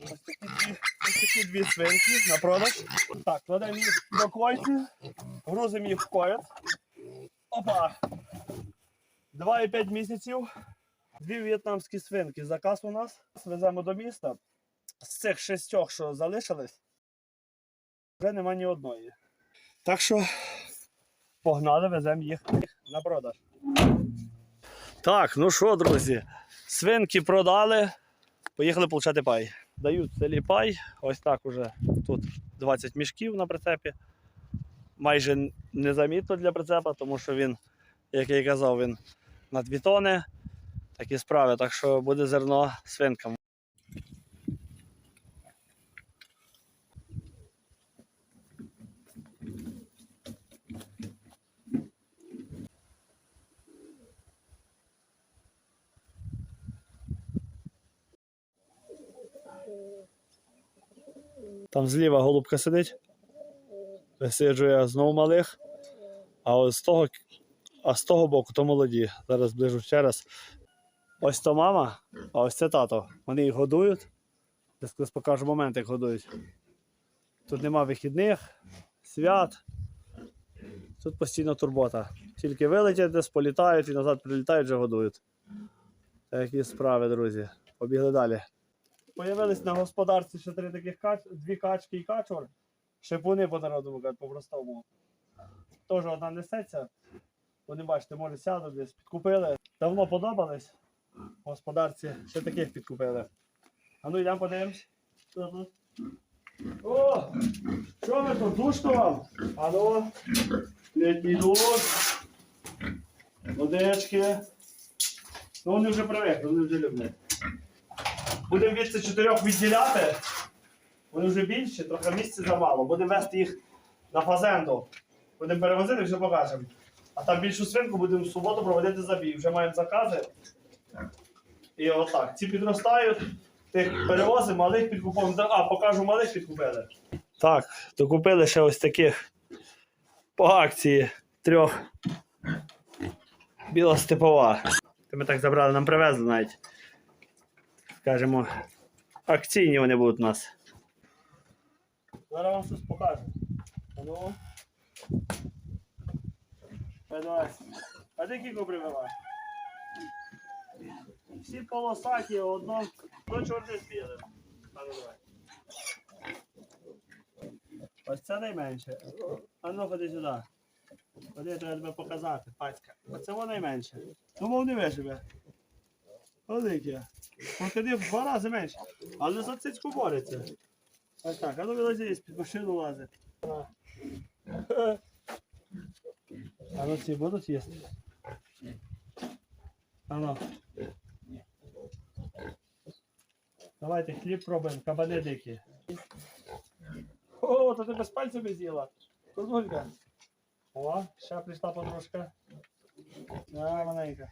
Ось такі ось такі дві свинки на продаж. Так, кладемо їх до койки, грузимо їх в койот. Опа! 2,5 місяців. Дві в'єтнамські свинки. Заказ у нас. Веземо до міста. З цих шістьох, що залишились, вже нема ні одної. Так що погнали, веземо їх на продаж. Так, ну що, друзі, свинки продали, поїхали получати пай. Дають в селі ось так уже тут 20 мішків на прицепі. Майже незамітно для прицепа, тому що він, як я і казав, він на 2 тони. Такі справи, так що буде зерно свинкам. Там зліва голубка сидить, висиджує знову малих, а ось з того, а з того боку то молоді. Зараз ближу ще раз. Ось то мама, а ось це тато. Вони їх годують. Я покажу момент, як годують. Тут нема вихідних, свят. Тут постійно турбота. Тільки вилетять десь, політають і назад прилітають, вже годують. Такі справи, друзі. Побігли далі. Появились на господарці ще три таких кач... дві качки і качур. Шипуни по народу по-простому. Теж одна несеться. Вони бачите, може сядуть десь, підкупили. Давно подобались. Господарці ще таких підкупили. А ну йдемо подивимось. О! Що ви тут? Душно вам? А ну, літній душ. Водички. Ну вони вже привикли, вони вже люблять. Будемо від цих чотирьох відділяти. Вони вже більші, трохи місця замало. Будемо вести їх на фазенду. Будемо перевозити, вже покажемо. А там більшу свинку будемо в суботу проводити забій. Вже маємо закази. І отак. Ці підростають, тих перевозимо, малих підкуповуємо. А, покажу малих підкупили. Так, докупили ще ось таких по акції трьох. Біла степова. Це ми так забрали, нам привезли навіть. Скажемо, акційні вони будуть у нас. Зараз вам щось покажу. Ну. Давай. А ти кілько привела? Всі полосаті, одно, одно чорне з білим. Ну. Ось це найменше. А ну ходи сюди. Ходи, треба тебе показати, пацька. Оце воно найменше. Ну, мов не виживе. Велике. Тоді в два рази менше. Але за цицьку бореться. Ось так, а ну вилазить, під машину лазить. А ну ці будуть їсти? А ну. Давайте хліб пробуємо, кабани дикі. О, то ти без пальцями з'їла. Козулька. О, ще прийшла подружка. Да, маленька.